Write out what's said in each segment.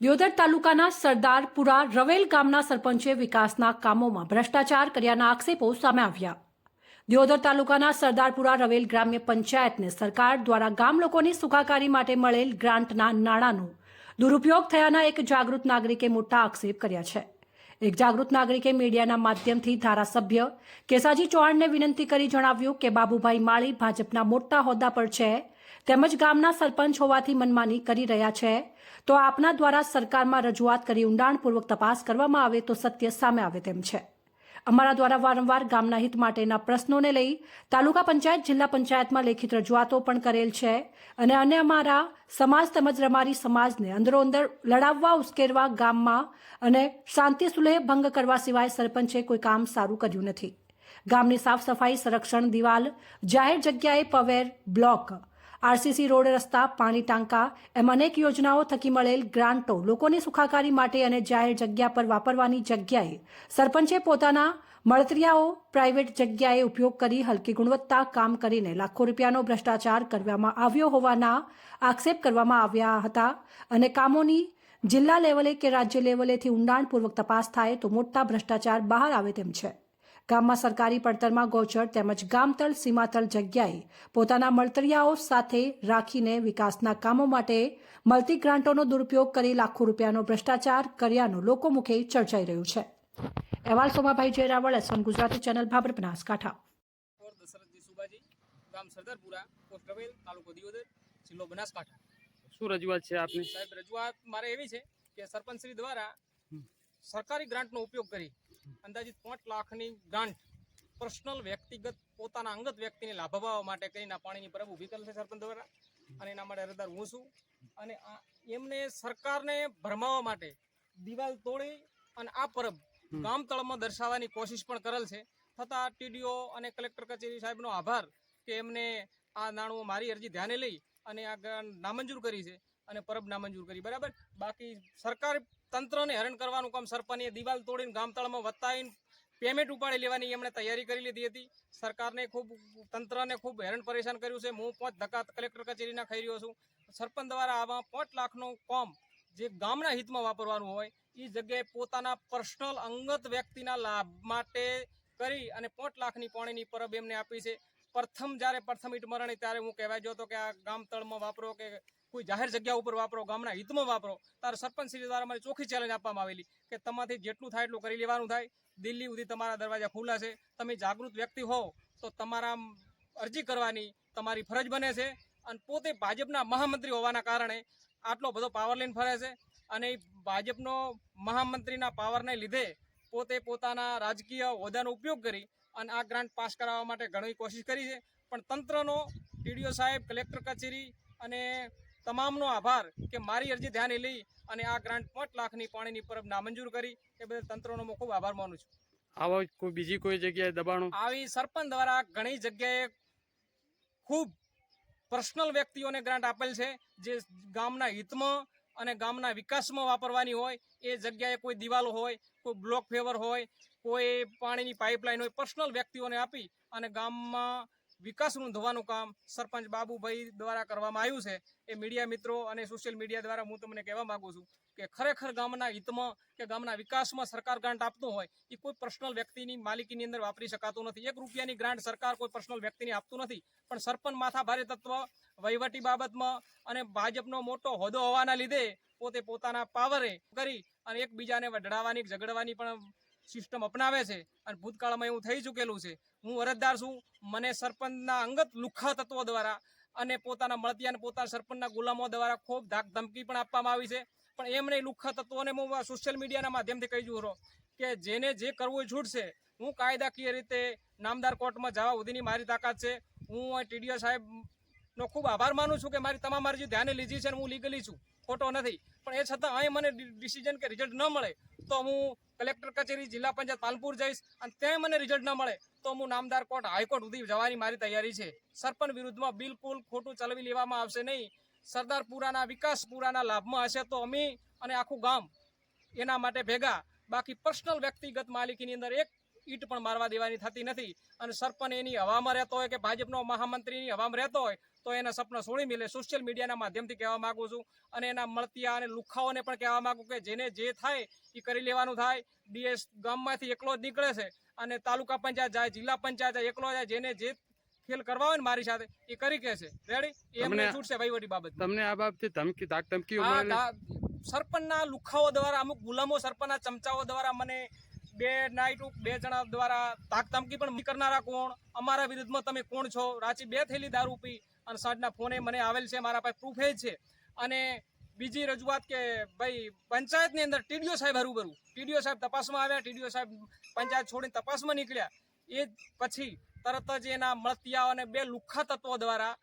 દિયોદર તાલુકાના સરદારપુરા રવેલ ગામના સરપંચે વિકાસના કામોમાં ભ્રષ્ટાચાર કર્યાના આક્ષેપો સામે આવ્યા. દિયોદર તાલુકાના સરદારપુરા રવેલ ગ્રામ્ય પંચાયતને સરકાર દ્વારા ગામ લોકોની સુખાકારી માટે મળેલ ગ્રાન્ટના નાણાંનો દુરુપયોગ થયાના એક જાગૃત નાગરિકે મોટા આક્ષેપ કર્યા છે. એક જાગૃત નાગરિકે મીડિયાના માધ્યમથી ધારાસભ્ય કેસાજી ચૌહાણને વિનંતી કરી જણાવ્યું કે, બાબુભાઈ માળી ભાજપના મોટા હોદ્દા પર છે, તેમજ ગામના સરપંચ હોવાથી મનમાની કરી રહ્યા છે તો આપના દ્વારા સરકારમાં રજૂઆત કરી ઊંડાણપૂર્વક તપાસ કરવામાં આવે તો સત્ય સામે આવે તેમ છે. અમારા દ્વારા વારંવાર ગામના હિત માટેના પ્રશ્નોને લઈ તાલુકા પંચાયત, જિલ્લા પંચાયતમાં લેખિત રજૂઆતો પણ કરેલ છે અને અન્ય અમારા સમાજ તેમજ રમારી સમાજને અંદરોઅંદર લડાવવા, ઉશ્કેરવા, ગામમાં અને શાંતિ સુલેહ ભંગ કરવા સિવાય સરપંચે કોઈ કામ સારું કર્યું નથી. ગામની સાફ સફાઈ, સંરક્ષણ, દિવાલ, જાહેર જગ્યાએ પવેર, બ્લોક આરસીસી રોડ રસ્તા, પાણી ટાંકા એમ અનેક યોજનાઓ થકી મળેલ ગ્રાન્ટો લોકોની સુખાકારી માટે અને જાહેર જગ્યા પર વાપરવાની જગ્યાએ સરપંચે પોતાના મળતરિયાઓ પ્રાઇવેટ જગ્યાએ ઉપયોગ કરી હલકી ગુણવત્તા કામ કરીને લાખો રૂપિયાનો ભ્રષ્ટાચાર કરવામાં આવ્યો હોવાના આક્ષેપ કરવામાં આવ્યા હતા અને કામોની જિલ્લા લેવલે કે રાજ્ય લેવલેથી ઊંડાણપૂર્વક તપાસ થાય તો મોટા ભ્રષ્ટાચાર બહાર આવે તેમ છે. ગામમાં સરકારી પડતરમાં ગૌચર તેમજ ગામતળ સીમાતળ જગ્યાએ પોતાના મળતરિયાઓ સાથે રાખીને વિકાસના કામો માટે મળતી ગ્રાન્ટોનો દુરુપયોગ કરી લાખો રૂપિયાનો ભ્રષ્ટાચાર કર્યાનું લોકો મુખે ચર્ચાઈ રહ્યું છે. અહેવાલ Somabhai Jayraval S one Gujarati channel Bhabhar Banaskantha. ઓર દશરથજી સુબાજી ગામ સરદારપુરા પોસ્ટ રવેલ તાલુકો દિયોદર જિલ્લો બનાસકાંઠા શું રજૂઆત છે આપની? સાહેબ રજૂઆત મારે એવી છે કે સરપંચશ્રી દ્વારા સરકારી ગ્રાન્ટનો ઉપયોગ કરી અંદાજિત પાંચ લાખની ગ્રાન્ટ પર્સનલ વ્યક્તિગત પોતાના અંગત વ્યક્તિને લાભવા માટે કરીને આ પાણીની પરબ ઊભી કરેલ છે સરપંચ દ્વારા. અને એના માટે અરજદાર હું છું. અને આ એમને સરકારને ભરમાવવા માટે દિવાલ તોડી અને આ પરબ ગામ તળમાં દર્શાવવાની કોશિશ પણ કરેલ છે. છતાં ટીડીઓ અને કલેક્ટર કચેરી સાહેબનો આભાર કે એમને આ નાણું મારી અરજી ધ્યાને લઈ અને આ નામંજૂર કરી છે અને પરબ નામંજૂર કરી. બરાબર? બાકી સરકાર તંત્રને હરણ કરવાનું કામ સરપંચે દિવાલ તોડીને ગામતળમાં વત્તાવીને પેમેન્ટ ઉપાડી લેવાની એમણે તૈયારી કરી લીધી હતી. સરકારને ખૂબ, તંત્રને ખૂબ હેરાન પરેશાન કર્યું છે. હું પાંચ ધક્કા કલેક્ટર કચેરીના ખાઈ રહ્યો છું. સરપંચ દ્વારા આવા પાંચ લાખનો કોમ જે ગામના હિતમાં વાપરવાનું હોય એ જગ્યાએ પોતાના પર્સનલ અંગત વ્યક્તિના લાભ માટે કરી અને પાંચ લાખની પાણીની પરબ એમને આપી છે. પ્રથમ જ્યારે પ્રથમ ઈટ મરણી, ત્યારે હું કહેવાય જો હતો કે આ ગામ તળમાં વાપરો કે કોઈ જાહેર જગ્યા ઉપર વાપરો, ગામના હિતમાં વાપરો ત્યારે સરપંચ શ્રી દ્વારા મારી ચોખ્ખી ચેલેન્જ આપવામાં આવેલી કે તમારાથી જેટલું થાય એટલું કરી લેવાનું થાય. દિલ્હી સુધી તમારા દરવાજા ખુલ્લા છે. તમે જાગૃત વ્યક્તિ હો તો તમારા અરજી કરવાની તમારી ફરજ બને છે. અને પોતે ભાજપના મહામંત્રી હોવાના કારણે આટલો બધો પાવર લઈને ફરે છે. અને ભાજપનો મહામંત્રીના પાવરને લીધે પોતે પોતાના રાજકીય હોદ્દાનો ઉપયોગ કરી અને આ ગ્રાન્ટ પાસ કરાવવા માટે ઘણી કોશિશ કરી છે. પણ તંત્રનો ટીડીઓ સાહેબ કલેક્ટર કચેરી અને તમામનો આભાર કે મારી અરજી ધ્યાને લઈ અને આ ગ્રાન્ટ પાંચ લાખની પાણીની પરબ નામંજૂર કરી. એ બદલ તંત્રનો હું ખૂબ આભાર માનું છું. આવા કોઈ બીજી કોઈ જગ્યાએ દબાણો? આવી સરપંચ દ્વારા ઘણી જગ્યાએ ખૂબ પર્સનલ વ્યક્તિઓને ગ્રાન્ટ આપેલ છે. જે ગામના હિતમાં અને ગામના વિકાસમાં વાપરવાની હોય એ જગ્યાએ કોઈ દિવાલો હોય કોઈ બ્લોક ફેવર હોય કોઈ પાણીની પાઇપલાઇન હોય પર્સનલ વ્યક્તિઓને આપી અને ગામમાં વિકાસનું ધોવાનું કામ સરપંચ બાબુભાઈ દ્વારા કરવામાં આવ્યું છે. એ મીડિયા મિત્રો અને સોશિયલ મીડિયા દ્વારા હું તમને કહેવા માગું છું કે ખરેખર ગામના હિતમાં કે ગામના વિકાસમાં સરકાર ગ્રાન્ટ આપતું હોય, એ કોઈ પર્સનલ વ્યક્તિની માલિકીની અંદર વાપરી શકાતું નથી. એક રૂપિયાની ગ્રાન્ટ સરકાર કોઈ પર્સનલ વ્યક્તિને આપતું નથી. પણ સરપંચ માથા ભારે તત્વ વહીવટી બાબતમાં અને ભાજપનો મોટો હોદ્દો હોવાના લીધે પોતે પોતાના પાવરે કરી અને એકબીજાને વઢડાવવાની, ઝઘડવાની પણ સિસ્ટમ અપનાવે છે અને ભૂતકાળમાં એવું થઈ ચૂકેલું છે. હું અરજદાર છું. મને સરપંચના અંગત લુખ્ખા તત્વો દ્વારા અને પોતાના મળતી અને પોતાના સરપંચના ગુલામો દ્વારા ખૂબ ધાક ધમકી પણ આપવામાં આવી છે. પણ એમને લુખ્ખા તત્વોને હું સોશિયલ મીડિયાના માધ્યમથી કહી જુઓ કે જેને જે કરવું છૂટશે હું કાયદાકીય રીતે નામદાર કોર્ટમાં જવા સુધીની મારી તાકાત છે. હું ટીડીઓ સાહેબ નો ખૂબ આભાર માનું છું કે મારી તમામ અરજી ધ્યાને લીધી છે અને હું લીગલી છું. ખોટો નથી. પણ એ છતાં અહીં મને ડિસિઝન કે રિઝલ્ટ ન મળે, તો હું કલેક્ટર કચેરી જિલ્લા પંચાયત પાલપુર જઈશ અને ત્યાં મને રિઝલ્ટ ન મળે, તો હું નામદાર કોર્ટ હાઈકોર્ટ સુધી જવાની મારી તૈયારી છે. સરપંચ વિરુદ્ધમાં બિલકુલ ખોટું ચલાવી લેવામાં આવશે નહીં. સરદારપુરાના વિકાસપુરાના લાભમાં હશે તો અમે અને આખું ગામ એના માટે ભેગા. બાકી પર્સનલ વ્યક્તિગત માલિકીની અંદર એક ઈટ પણ મારવા દેવાની થતી નથી. અને સરપંચ એની હવામાં રહેતો હોય કે ભાજપનો મહામંત્રીની હવામાં રહેતો હોય તો એના સપના સોળી મિલે. સોશિયલ મીડિયાના માધ્યમથી કહેવા માગું છું. અને એના મળતિયા અને લુખાઓને પણ કહેવા માગું કે જેને જે થાય એ કરી લેવાનું થાય. ડીએસ ગામમાંથી એકલો જ નીકળે છે અને તાલુકા પંચાયત જાય જિલ્લા પંચાયત જાય એકલો જાય જેને જે ખેલ કરવા હોય ને મારી સાથે એ કરી કે છે. રેડી એમને છૂટશે વહીવટી બાબત તમને આ બાબતે ધમકી મળેલી દા- સરપંચના લુખાઓ દ્વારા અમુક ગુલામો સરપંચના ચમચાઓ દ્વારા મને બે નાઈટ બે જણા દ્વારા તાક ધમકી પણ કરનારા કોણ? અમારા વિરુદ્ધમાં તમે કોણ છો? રાચી બે થેલી દારૂ પી અને સાંજના ફોને મને આવેલ છે, મારા પાસે પ્રૂફ એ છે. અને બીજી રજૂઆત કે ભાઈ, પંચાયતની અંદર ટીડીઓ સાહેબ હરુભરું. ટીડીઓ સાહેબ તપાસમાં આવ્યા, ટીડીઓ સાહેબ પંચાયત છોડીને તપાસમાં નીકળ્યા. એ પછી તરત જ એના મળતિયાઓ અને બે લુખ્ખા તત્વો દ્વારા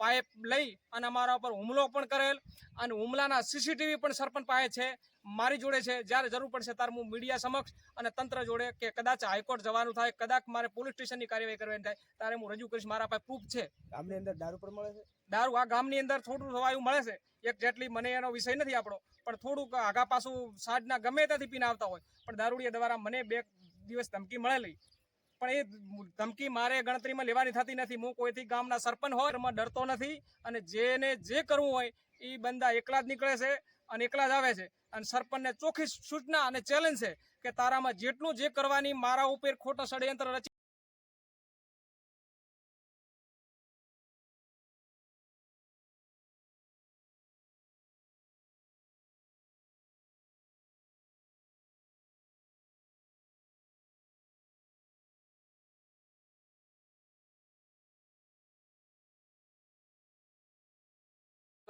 પાઇપ લઈ અને અમારા ઉપર હુમલો પણ કરેલ અને હુમલાના સીસીટીવી પણ સરપંચ પાસે છે. મારી જોડે છે. જ્યારે જરૂર પડશે ત્યારે હું મીડિયા સમક્ષ અને તંત્ર જોડે કે કદાચ હાઈકોર્ટ જવાનું થાય કદાચ મારે પોલીસ સ્ટેશનની કાર્યવાહી કરવાની થાય ત્યારે હું રજૂ કરીશ. મારા પાસે પ્રૂફ છે. ગામની અંદર દારૂ પણ મળે છે? દારૂ આ ગામની અંદર થોડું થવાયું મળે છે. એક જેટલી મને એનો વિષય નથી આપણો પણ થોડુંક આગા પાછું સાંજના ગમે ત્યાંથી પીને આવતા હોય. પણ દારૂડિયા દ્વારા મને બે દિવસ ધમકી મળેલી. પણ એ ધમકી મારે ગણતરીમાં લેવાની થતી નથી. હું કોઈથી ગામના સરપંચ હોય એમાં ડરતો નથી. અને જેને જે કરવું હોય એ બંદા એકલા જ નીકળે છે. અને એકલા જ આવે છે. અને સરપંચને ચોખ્ખી સૂચના અને ચેલેન્જ છે કે તારામાં જેટલું જે કરવાની, મારા ઉપર ખોટા ષડયંત્ર રચી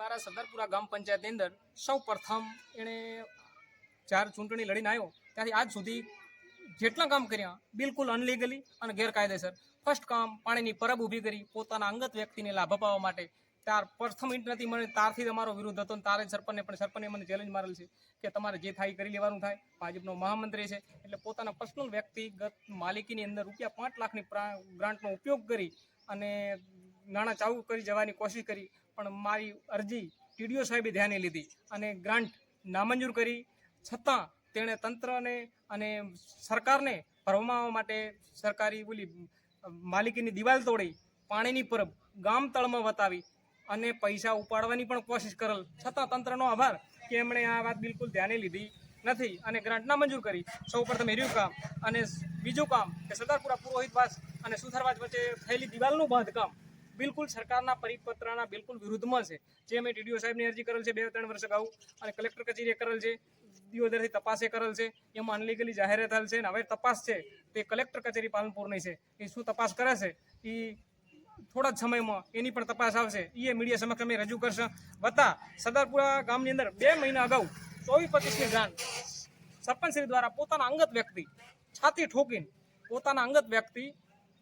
દ્વારા સદરપુરા ગામ પંચાયતની અંદર સૌ પ્રથમ એણે જ્યારે ચૂંટણી લડીને આવ્યો. ત્યાંથી આજ સુધી જેટલા કામ કર્યા, બિલકુલ અનલીગલી અને ગેરકાયદેસર. ફર્સ્ટ કામ, પાણીની પરબ ઊભી કરી, પોતાના અંગત વ્યક્તિને લાભ અપાવવા માટે. ત્યાર પ્રથમ ઇન્ટ નથી મને તારથી તમારો વિરોધ હતો અને તારે સરપંચને પણ, સરપંચે મને ચેલેન્જ મારેલ છે કે તમારે જે થાય કરી લેવાનું થાય. ભાજપનો મહામંત્રી છે, એટલે પોતાના પર્સનલ વ્યક્તિગત માલિકીની અંદર રૂપિયા પાંચ લાખની ગ્રાન્ટનો ઉપયોગ કરી અને નાણાં ચાલુ કરી જવાની કોશિશ કરી. પણ મારી અરજી ટીડીઓ સાહેબે ધ્યાને લીધી અને ગ્રાન્ટ નામંજૂર કરી. છતાં તેણે તંત્રને અને સરકારને ભરવામાં માટે સરકારી બોલી માલિકીની દિવાલ તોડી, પાણીની પરબ ગામ તળમાં વતાવી અને પૈસા ઉપાડવાની પણ કોશિશ કરેલ. છતાં તંત્રનો આભાર કે એમણે આ વાત બિલકુલ ધ્યાને લીધી નથી અને ગ્રાન્ટ ના મંજૂર કરી. સૌ પ્રથમ એર્યું કામ અને બીજું કામ કે સરદારપુરા પુરોહિતવાસ અને સુથારવાસ વચ્ચે થયેલી દિવાલનું બાંધકામ બિલકુલ સરકારના પરિપત્રના બિલકુલ વિરુદ્ધમાં છે. જે મેં ટીડીઓ સાહેબની અરજી કરેલ છે, બે ત્રણ વર્ષ અગાઉ, અને કલેક્ટર કચેરીએ કરેલ છે દિવોદરથી તપાસે કરેલ છે, એમાં અનલીગલી જાહેર થયેલ છે, અને હવે તપાસ છે, તે કલેક્ટર કચેરી પાલનપુરની છે. એ શું તપાસ કરે છે? એ થોડા જ સમયમાં એની પણ તપાસ આવશે. એ મીડિયા સમક્ષ અમે રજૂ કરશે. વત્તા સદરપુરા ગામની અંદર બે મહિના અગાઉ ચોવીસ પચીસની જાણ સરપંચશ્રી દ્વારા પોતાના અંગત વ્યક્તિ છાતી ઠોકીને પોતાના અંગત વ્યક્તિ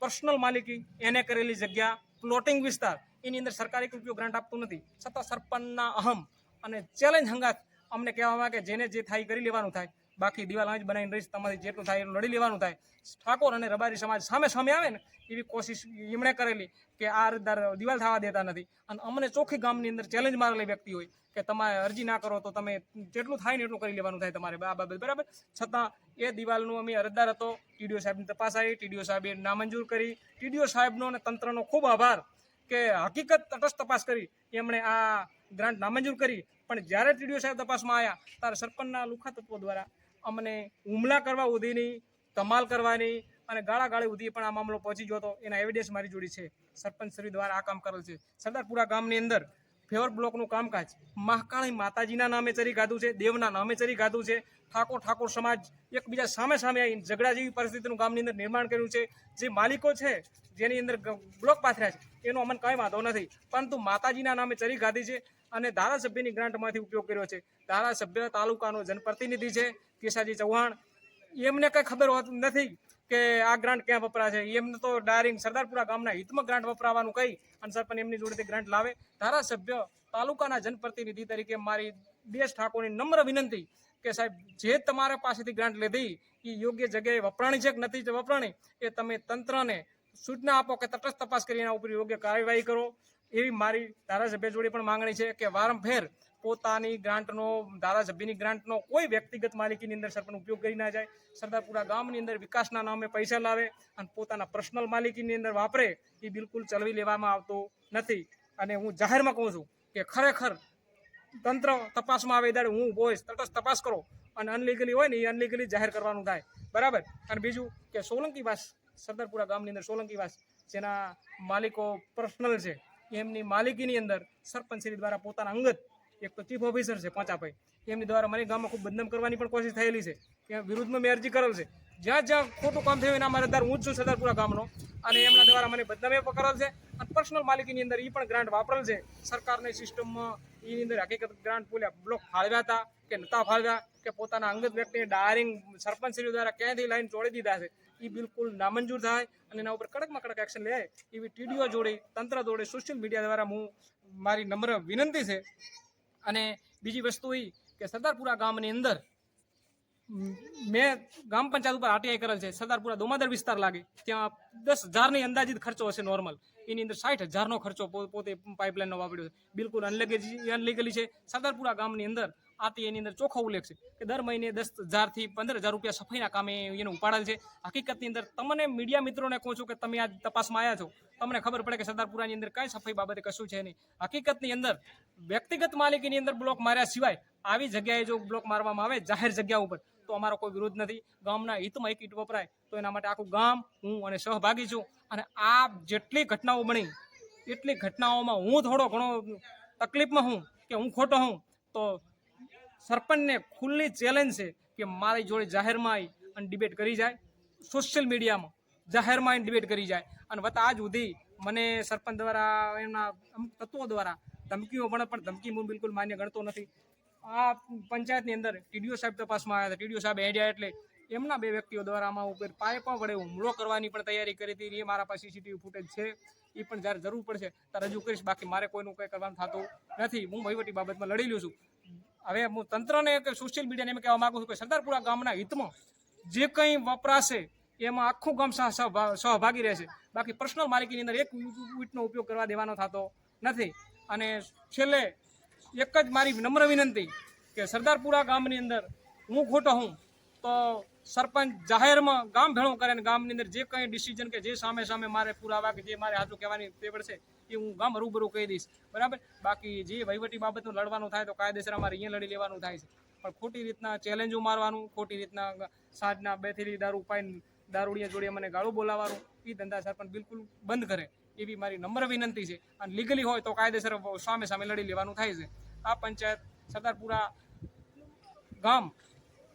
પર્સનલ માલિકી એને કરેલી જગ્યા પ્લોટિંગ વિસ્તાર, એની અંદર સરકારી ઉપયોગ ગ્રાન્ટ આપતું નથી. છતાં સરપંચના અહમ અને ચેલેન્જ હંગાત અમને કહેવામાં કે જેને જે થાય કરી લેવાનું થાય. બાકી દિવાલ જ બનાવીને રહીશ, તમારી જેટલું થાય એટલું લડી લેવાનું થાય. ઠાકોર અને રબારી સમાજ સામે સામે આવે ને, એવી કોશિશ એમણે કરેલી કે આ અરજદાર દિવાલ થવા દેતા નથી. અને અમને ચોખ્ખી ગામની અંદર ચેલેન્જ મારેલી વ્યક્તિ હોય કે તમારે અરજી ના કરો તો તમે જેટલું થાય ને એટલું કરી લેવાનું થાય તમારે. આ બાબત બરાબર? છતાં એ દિવાલનું અમે અરજદાર હતો. ટીડીઓ સાહેબની તપાસ આવી, ટીડીઓ સાહેબે નામંજૂર કરી. ટીડીઓ સાહેબનો અને તંત્રનો ખૂબ આભાર કે હકીકત તટસ્થ તપાસ કરી. એમણે આ ગ્રાન્ટ નામંજૂર કરી. પણ જ્યારે ટીડીઓ સાહેબ તપાસમાં આવ્યા, ત્યારે સરપંચના લુખા તત્વો દ્વારા અમને હુમલા કરવા સુધીની ધમાલ કરવાની અને ગાળા ગાળી સુધી પણ આ મામલો પહોંચી ગયો હતો. એના એવિડન્સ મારી જોડી છે. સરપંચ શ્રી દ્વારા આ કામ કરેલ છે. સરદારપુરા ગામની અંદર ફેવર બ્લોકનું કામકાજ મહાકાળી માતાજીના નામે ચરી ગાધું છે, દેવના નામે ચરી ગાધું છે. ઠાકોર ઠાકોર સમાજ એકબીજા સામે સામે આવીને ઝઘડા જેવી પરિસ્થિતિનું ગામની અંદર નિર્માણ કર્યું છે. જે માલિકો છે, જેની અંદર બ્લોક પાથર્યા છે, એનો અમને કંઈ વાંધો નથી. પરંતુ માતાજીના નામે ચરી ગાધી છે અને ધારાસભ્યની ગ્રાન્ટમાંથી ઉપયોગ કર્યો છે. ધારાસભ્ય તાલુકાનો જનપ્રતિનિધિ છે. કેશાજી ચૌહાણ, એમને કંઈ ખબર હોતું નથી કે આ ગ્રાન્ટ ક્યાં વપરાશે. એમને તો ડાયરિંગ સરદારપુરા ગામના હિતમાં ગ્રાન્ટ વપરાવાનું કહી અને સરપંચ એમની જોડેથી ગ્રાન્ટ લાવે. ધારાસભ્ય, તાલુકાના જનપ્રતિનિધિ તરીકે મારી દેશ ઠાકોરની નમ્ર વિનંતી કે સાહેબ, જે તમારા પાસેથી ગ્રાન્ટ લીધી એ યોગ્ય જગ્યાએ વપરાણી છે કે નથી વપરાણી, એ તમે તંત્રને સૂચના આપો કે તટસ્થ તપાસ કરી એના ઉપર યોગ્ય કાર્યવાહી કરો. એવી મારી ધારાસભ્ય જોડે પણ માંગણી છે કે વારંફેર પોતાની ગ્રાન્ટનો ધારાસભ્યની ગ્રાન્ટનો કોઈ વ્યક્તિગત માલિકીની અંદર સરપંચ ઉપયોગ કરી ના જાય. સરદારપુરા ગામની અંદર વિકાસના નામે પૈસા લાવે અને પોતાના પર્સનલ માલિકીની અંદર વાપરે, એ બિલકુલ ચલવી લેવામાં આવતો નથી. અને હું જાહેરમાં કહું છું કે ખરેખર તંત્ર તપાસમાં આવે ત્યારે હું ઊભો હોઈશ, તટસ્થ તપાસ કરો અને અનલીગલી હોય ને એ અનલીગલી જાહેર કરવાનું થાય. બરાબર? અને બીજું કે સોલંકીવાસ સરદારપુરા ગામની અંદર સોલંકીવાસ જેના માલિકો પર્સનલ છે, એમની માલિકીની અંદર સરપંચશ્રી દ્વારા પોતાના અંગત એક તો ચીફ ઓફિસર છે પાંચાભાઈ. એમની દ્વારા મને ગામમાં ખૂબ બદનામ કરવાની પણ કોશિશ થયેલી છે. કે વિરુદ્ધમાં મેં અરજી કરેલ છે. જ્યાં જ્યાં ખોટું કામ થયું એના મારે હું જ છું સરદારપુરા ગામનો. અને એમના દ્વારા મને બદનામ પણ કરેલ છે. અને પર્સનલ માલિકીની અંદર એ પણ ગ્રાન્ટ વાપરેલ છે. સરકારની સિસ્ટમમાં એની અંદર હકીકત ગ્રાન્ટ બોલ્યા બ્લોક ફાળવ્યા હતા કે નતા ફાળવ્યા, કે પોતાના અંગત વ્યક્તિને ડાયરિંગ સરપંચશ્રીઓ દ્વારા ક્યાંયથી લાઈન ચોડી દીધા છે. એ બિલકુલ નામંજૂર થાય અને એના ઉપર કડકમાં કડક એક્શન લે. એવી ટીડીઓ જોડે, તંત્ર જોડે સોશિયલ મીડિયા દ્વારા હું મારી નમ્ર વિનંતી છે અને બીજી વસ્તુ એ કે સરદારપુરા ગામની અંદર, મેં ગ્રામ પંચાયત ઉપર આરટીઆઈ કરેલ છે, સરદારપુરા દોમાદર વિસ્તાર લાગે, ત્યાં દસ હજારની અંદાજિત ખર્ચો હશે નોર્મલ એની અંદર સાઠ હજારનો ખર્ચો પોતે પાઇપલાઇનનો વાપર્યો છે. બિલકુલ અનલીગલી અનલીગલી છે. સરદારપુરા ગામની અંદર આથી એની અંદર ચોખ્ખો ઉલ્લેખ છે કે દર મહિને દસ હજારથી પંદર હજાર રૂપિયા સફાઈના કામે એને ઉપાડેલ છે. હકીકતની અંદર તમને મીડિયા મિત્રોને કહું છું કે તમે આ તપાસમાં આવ્યા છો, તમને ખબર પડે કે સરદારપુરાની અંદર કઈ સફાઈ બાબતે કશું છે નહીં. હકીકતની અંદર વ્યક્તિગત માલિકીની અંદર બ્લોક માર્યા સિવાય આવી જગ્યાએ જો બ્લોક મારવામાં આવે જાહેર જગ્યા ઉપર, તો અમારો કોઈ વિરોધ નથી. ગામના હિતમાં એક ઈટ વપરાય, તો એના માટે આખું ગામ, હું અને સહભાગી છું. અને આ જેટલી ઘટનાઓ બની, એટલી ઘટનાઓમાં હું થોડો ઘણો તકલીફમાં હું કે હું ખોટો હું, તો સરપંચને ખુલ્લી ચેલેન્જ છે કે મારી જોડે જાહેરમાં આવી અને ડિબેટ કરી જાય. સોશિયલ મીડિયામાં જાહેરમાં આવીને ડિબેટ કરી જાય. અને વત આજ સુધી મને સરપંચ દ્વારા એમના અમુક તત્વો દ્વારા ધમકીઓ પણ પણ ધમકી હું બિલકુલ માન્ય ગણતો નથી. આ પંચાયતની અંદર ટીડીઓ સાહેબ તપાસમાં આવ્યા હતા. ટીડીઓ સાહેબ એડિયા એટલે એમના બે વ્યક્તિઓ દ્વારા આમાં ઉપર પાયપા વડે હુમલો કરવાની પણ તૈયારી કરી હતી. એ મારા પાસે સીસીટીવી ફૂટેજ છે. એ પણ જ્યારે જરૂર પડશે ત્યારે રજૂ કરીશ. બાકી મારે કોઈનું કંઈ કરવાનું થતું નથી. હું વહીવટી બાબતમાં લડી લઉં છું. હવે હું તંત્રને કે સોશિયલ મીડિયાને એમ કહેવા માગું છું કે સરદારપુરા ગામના હિતમાં જે કંઈ વપરાશે, એમાં આખું ગામ સહ- સહભા- સહભાગી રહેશે. બાકી પર્સનલ માલિકીની અંદર એક વીટનો ઉપયોગ કરવા દેવાનો થતો નથી. અને છેલ્લે એક જ મારી નમ્ર વિનંતી કે સરદારપુરા ગામની અંદર હું ખોટો હું, તો સરપંચ જાહેરમાં ગામ ભેળું કરે અને ગામની અંદર જે કંઈ ડિસિઝન કે જે સામે સામે મારે પુરાવા કે જે મારે હાજુ કહેવાની તે પડશે એ હું ગામ રૂબરૂ કહી દઈશ. બરાબર? બાકી જે વહીવટી બાબતનું લડવાનું થાય તો કાયદેસર અમારે અહીંયા લડી લેવાનું થાય છે. પણ ખોટી રીતના ચેલેન્જો મારવાનું, ખોટી રીતના સાંજના બે થેલી દારૂ પાઈને દારૂડિયા જોડે મને ગાળું બોલાવવાનું એ ધંધા સરપંચ બિલકુલ બંધ કરે. એવી મારી નમ્ર વિનંતી છે. અને લીગલી હોય તો કાયદેસર સામે સામે લડી લેવાનું થાય છે. આ પંચાયત સરદારપુરા ગામ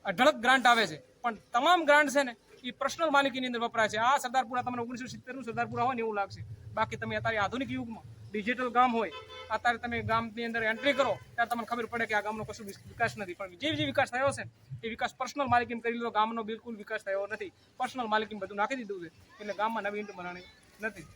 અઢળક ગ્રાન્ટ આવે છે. પણ તમામ ગ્રાન્ટ છે ને એ પર્સનલ માલિકીની અંદર વપરાય છે. આ સરદારપુરા તમને ઓગણીસો સિત્તેરનું સરદારપુરા હોય ને એવું લાગશે. બાકી તમે અત્યારે આધુનિક યુગમાં ડિજિટલ ગામ હોય, અત્યારે તમે ગામની અંદર એન્ટ્રી કરો, ત્યારે તમને ખબર પડે કે આ ગામનો કશું વિકાસ નથી. પણ જે જે વિકાસ થયો છે, એ વિકાસ પર્સનલ માલિકીમ કરી લીધો ગામનો બિલકુલ વિકાસ થયો નથી. પર્સનલ માલિકીમ બધું નાખી દીધું છે. એટલે ગામમાં નવી ઇન્ટ બનાવવાની નથી.